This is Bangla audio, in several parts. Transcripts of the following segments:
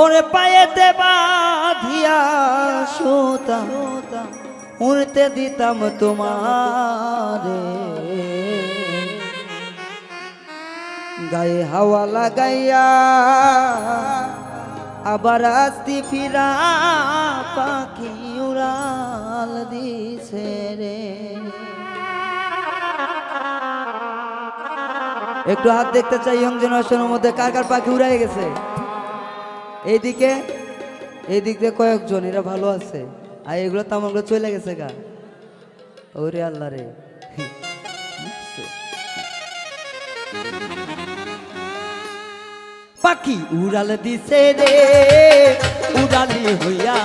ওরে পায়েতে বাঁধিয়া সুতা, উড়তে দিতাম তোমারে। গায়ে হাওয়া লাগাইয়া আবার আসতি ফিরা পাখি উড়াল দিছে রে। একটু হাত দেখতে চাই, ইয়ং জেনারেশনের মধ্যে কার কার পাখি উড়াই গেছে? এইদিকে এইদিক দিয়ে কয়েকজন, এরা ভালো আছে। আর এগুলো তো আমার চলে গেছে গা। ওরে আল্লাহ রে। পাখি উড়াল দিছে রে, উড়ালি হইয়া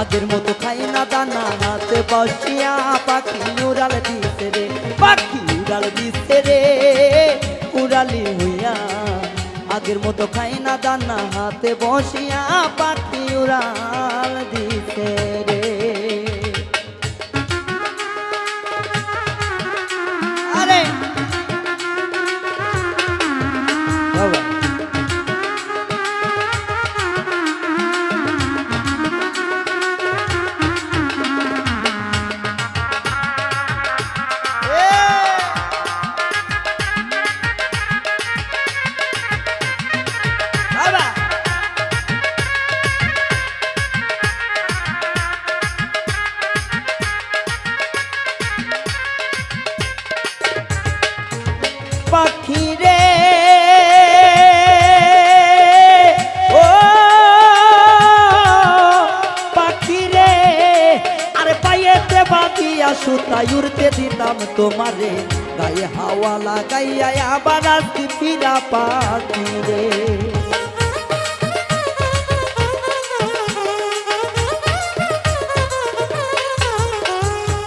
আগের মতো খাই না দানা হাতে বসিয়া পাখি উড়াল দিছে রে, পাখি উড়াল দিছে রে, উড়ালি হইয়া আগের মতো খাই না দানা হাতে বসিয়া পাখি উড়াল দিতে রে। তোমারে, গায়ে হাওয়া লাগাইয়া আবার আসতি ফিরা পাখি রে।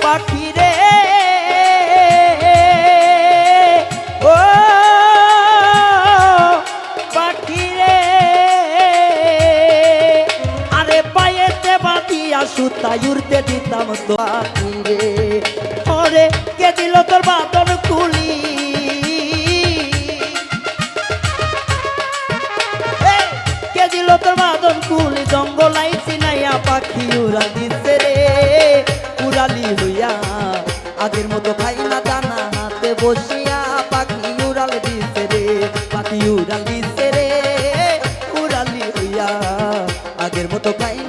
পাখি সুতাই উড়তে দিতাম তো পাখি মতো খাই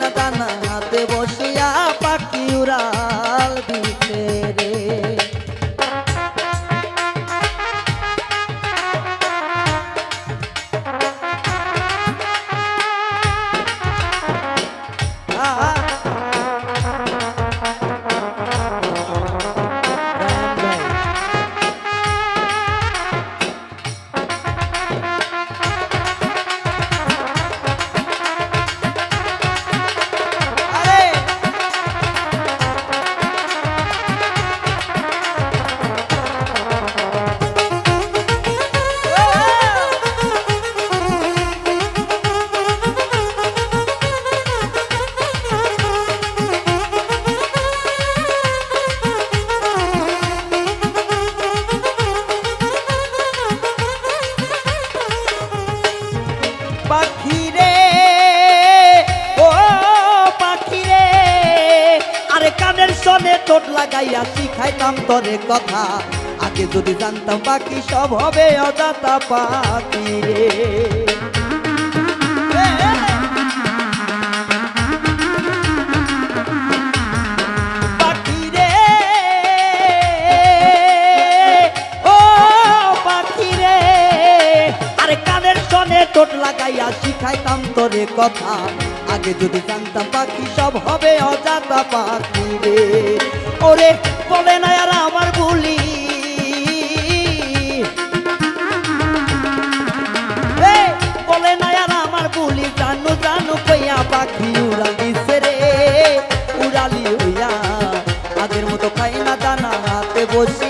পাখি রে। ও পাখি রে। আরে কানের সনে টোট লাগাইয়া শিখাইতাম তোরে কথা? আগে যদি জানতাম বাকি সব হবে অজাতা পাখি রে। লাগাইয়া শিখাইতাম তোরে কথা। আগে যদি জানতাম পাখি সব হবে অজাতা পাখি রে। ওরে বলে না আর আমার বলি। বলে না আর আমার বলি। জানু জানু কইয়া পাখি রে। উড়ালি হইয়া আগের মতো খাই না দানা হাতে বসিয়া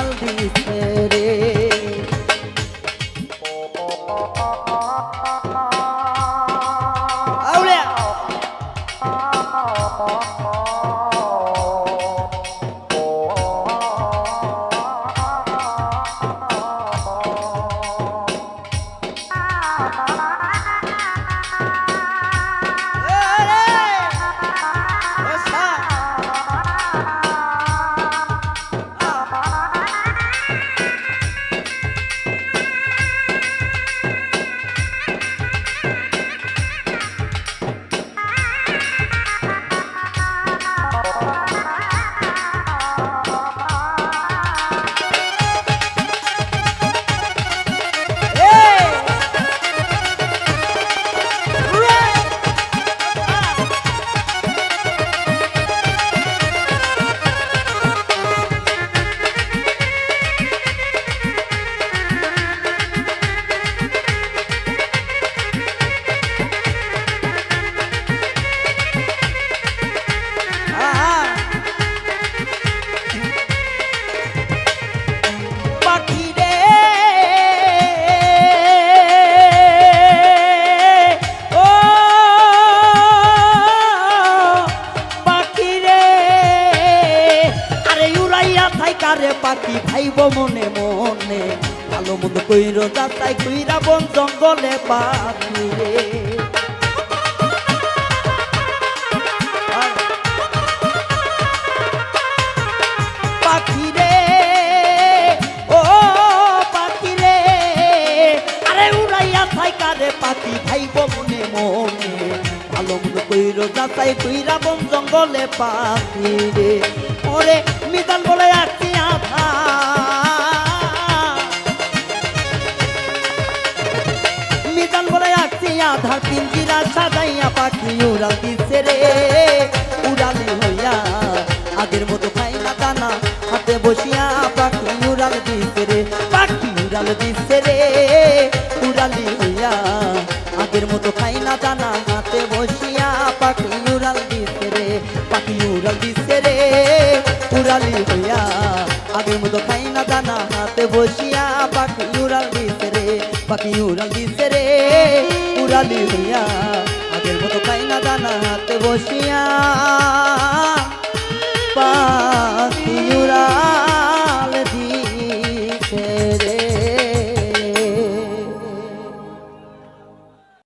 পাখি ভাইব মনে মনে। ভালো মন্দ কইর যাতাই কইরা বন জঙ্গলে পাখি পাখি রে, ও পাখি রে। ভাইব মনে মনে। জঙ্গলে পাখি রে। ওরে মিজান বলে আধা মিজান বলে আসছি, আধার পিঞ্জিরা সাজাইয়া পাখি উড়াল দিছে রে। উড়ালি হইয়া আগের মতো খাই না দানা, হাতে বসিয়া পাখি উড়াল দিছে রে। পাখি উড়াল দিছে রে। উড়ালি হইয়া আগের মতো খাই না দানা, হাতে বসিয়া পাখি উড়াল দিছে রে। পাখি উড়াল দিছে পাখি উড়ালি রে? উড়ালি হইয়া আগের মতো পাই না দানা হাতে বসিয়া। পাখি উড়া